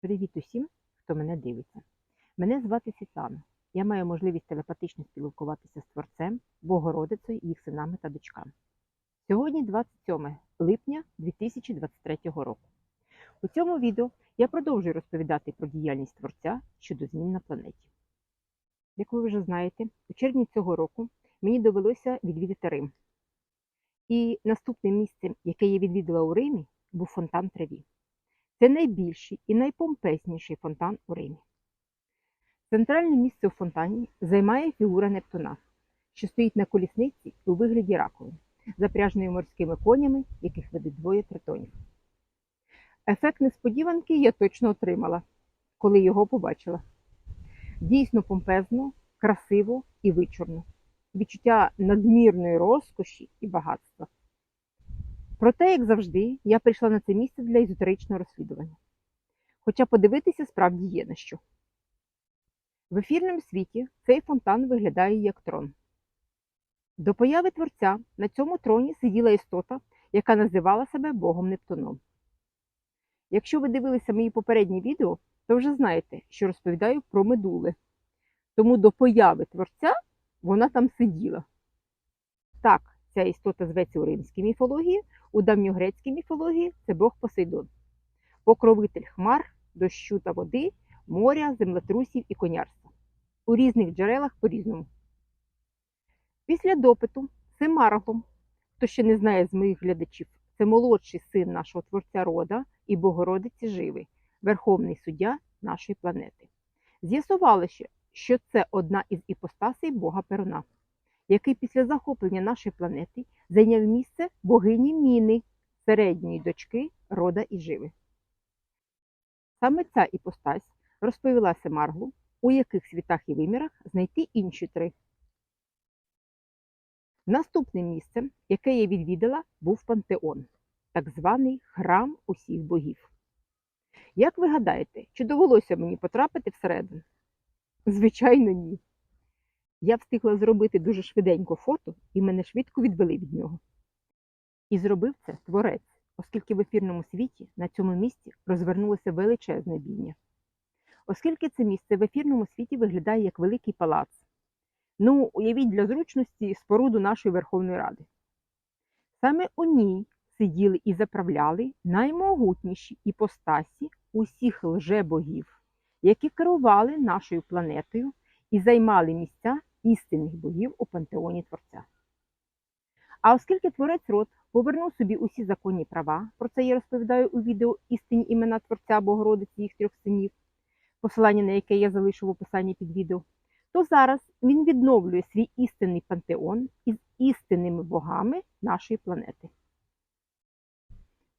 Привіт усім, хто мене дивиться. Мене звати Світлана. Я маю можливість телепатично спілкуватися з Творцем, Богородицею, їх синами та дочками. Сьогодні 27 липня 2023 року. У цьому відео я продовжую розповідати про діяльність Творця щодо змін на планеті. Як ви вже знаєте, у червні цього року мені довелося відвідати Рим. І наступним місцем, яке я відвідала у Римі, був фонтан Треві. Це найбільший і найпомпезніший фонтан у Римі. Центральне місце у фонтані займає фігура Нептуна, що стоїть на колісниці у вигляді раковини, запряженої морськими конями, яких ведуть двоє тритонів. Ефект несподіванки я точно отримала, коли його побачила. Дійсно помпезно, красиво і вичурно. Відчуття надмірної розкоші і багатства. Проте, як завжди, я прийшла на це місце для езотеричного розслідування. Хоча подивитися справді є на що. В ефірному світі цей фонтан виглядає як трон. До появи творця на цьому троні сиділа істота, яка називала себе Богом Нептуном. Якщо ви дивилися мої попередні відео, то вже знаєте, що розповідаю про медули. Тому до появи творця вона там сиділа. Так, ця істота зветься у римській міфології, у давньогрецькій міфології це Бог Посейдон, покровитель хмар, дощу та води, моря, землетрусів і конярства. У різних джерелах по-різному. Після допиту Семарглом, хто ще не знає з моїх глядачів, це молодший син нашого творця рода і Богородиці Живи, верховний суддя нашої планети. З'ясувалося, що це одна із іпостасей Бога Перуна, який після захоплення нашої планети зайняв місце богині Міни, середньої дочки рода і живи. Саме ця іпостась розповіла Семарглу, у яких світах і вимірах знайти інші три. Наступним місцем, яке я відвідала, був пантеон, так званий храм усіх богів. Як ви гадаєте, чи довелося мені потрапити всередину? Звичайно, ні. Я встигла зробити дуже швиденько фото, і мене швидко відвели від нього. І зробив це творець, оскільки в ефірному світі на цьому місці розвернулося величезне бійня. Оскільки це місце в ефірному світі виглядає як великий палац. Ну, уявіть для зручності споруду нашої Верховної Ради. Саме у ній сиділи і заправляли наймогутніші іпостасі усіх лжебогів, які керували нашою планетою і займали місця істинних богів у пантеоні Творця. А оскільки творець род повернув собі усі законні права, про це я розповідаю у відео істинні імена Творця Богородиці їх трьох синів, посилання на яке я залишу в описанні під відео, то зараз він відновлює свій істинний пантеон із істинними богами нашої планети.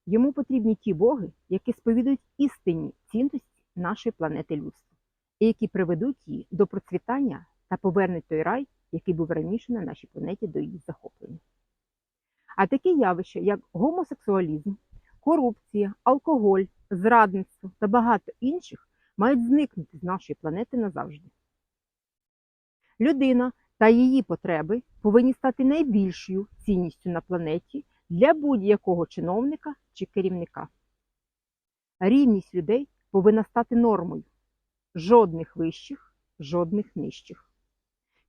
Йому потрібні ті боги, які сповідують істинні цінності нашої планети людства, і які приведуть її до процвітання та повернуть той рай, який був раніше на нашій планеті до її захоплення. А такі явища, як гомосексуалізм, корупція, алкоголь, зрадництво та багато інших, мають зникнути з нашої планети назавжди. Людина та її потреби повинні стати найбільшою цінністю на планеті для будь-якого чиновника чи керівника. Рівність людей повинна стати нормою. Жодних вищих, жодних нижчих.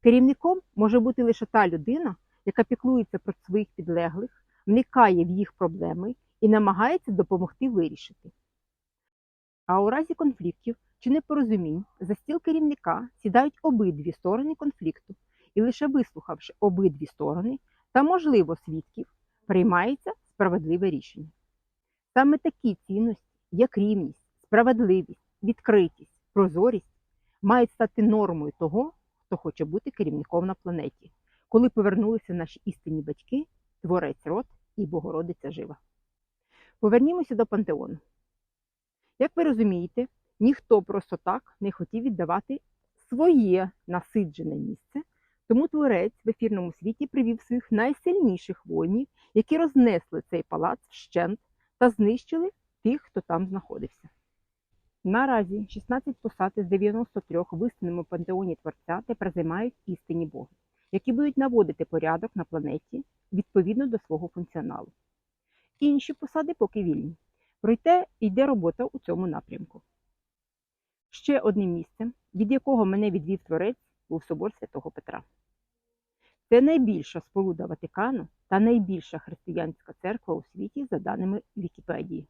Керівником може бути лише та людина, яка піклується про своїх підлеглих, вникає в їх проблеми і намагається допомогти вирішити. А у разі конфліктів чи непорозумінь за стіл керівника сідають обидві сторони конфлікту, і лише вислухавши обидві сторони та, можливо, свідків, приймається справедливе рішення. Саме такі цінності, як рівність, справедливість, відкритість, прозорість, мають стати нормою того, хто хоче бути керівником на планеті, коли повернулися наші істинні батьки, творець род і Богородиця жива. Повернімося до пантеону. Як ви розумієте, ніхто просто так не хотів віддавати своє насиджене місце, тому творець в ефірному світі привів своїх найсильніших воїнів, які рознесли цей палац вщент та знищили тих, хто там знаходився. Наразі 16 посад із 93 в істинному пантеоні Творця тепер займають істинні боги, які будуть наводити порядок на планеті відповідно до свого функціоналу. Інші посади поки вільні. Проте йде робота у цьому напрямку. Ще одним місцем, від якого мене відвів творець, був собор святого Петра. Це найбільша сполуда Ватикану та найбільша християнська церква у світі за даними Вікіпедії.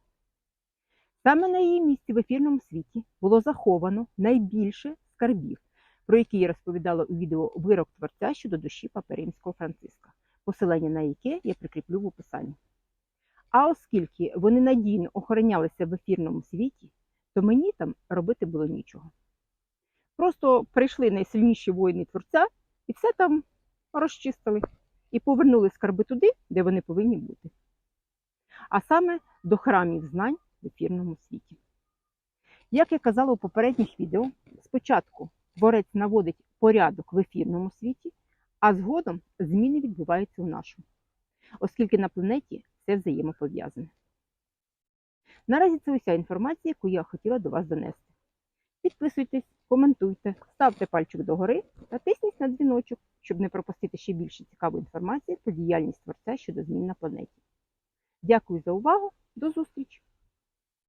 Саме на її місці в ефірному світі було заховано найбільше скарбів, про які я розповідала у відео Вирок творця щодо душі Папи Римського Франциска, посилання на яке я прикріплю в описанні. А оскільки вони надійно охоронялися в ефірному світі, то мені там робити було нічого. Просто прийшли найсильніші воїни творця і все там розчистили і повернули скарби туди, де вони повинні бути. А саме до храмів знань в ефірному світі. Як я казала у попередніх відео, спочатку творець наводить порядок в ефірному світі, а згодом зміни відбуваються у нашому, оскільки на планеті все взаємопов'язане. Наразі це уся інформація, яку я хотіла до вас донести. Підписуйтесь, коментуйте, ставте пальчик догори та тисніть на дзвіночок, щоб не пропустити ще більше цікавої інформації про діяльність творця щодо змін на планеті. Дякую за увагу, до зустрічі!